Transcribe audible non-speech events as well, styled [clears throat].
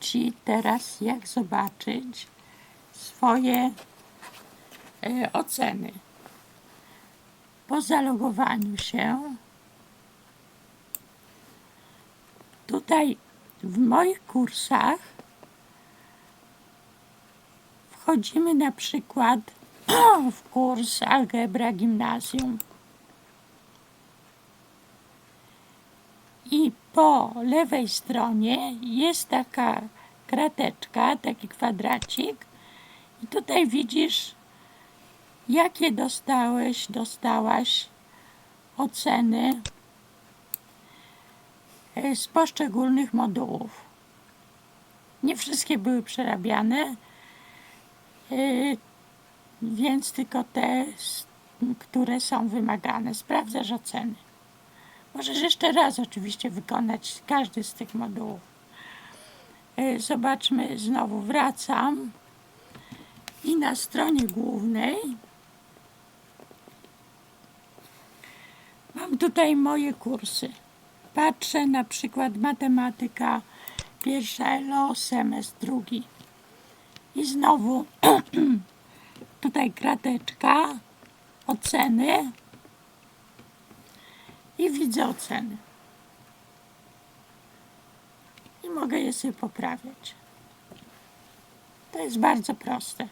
Ci teraz jak zobaczyć swoje e, oceny. Po zalogowaniu się tutaj w moich kursach wchodzimy na przykład [clears throat] w kurs Algebra Gimnazjum. I po lewej stronie jest taka krateczka, taki kwadracik. I tutaj widzisz, jakie dostałeś, dostałaś oceny e, z poszczególnych modułów. Nie wszystkie były przerabiane, e, więc tylko te, które są wymagane. Sprawdzasz oceny. Możesz jeszcze raz oczywiście wykonać każdy z tych modułów. E, Zobaczmy, znowu wracam i na stronie głównej mam tutaj moje kursy. Patrzę na przykład matematyka pierwsza LO, semestr drugi. I znowu [clears throat] tutaj krateczka, oceny i widzę oceny. I mogę je sobie poprawiać. To jest bardzo proste.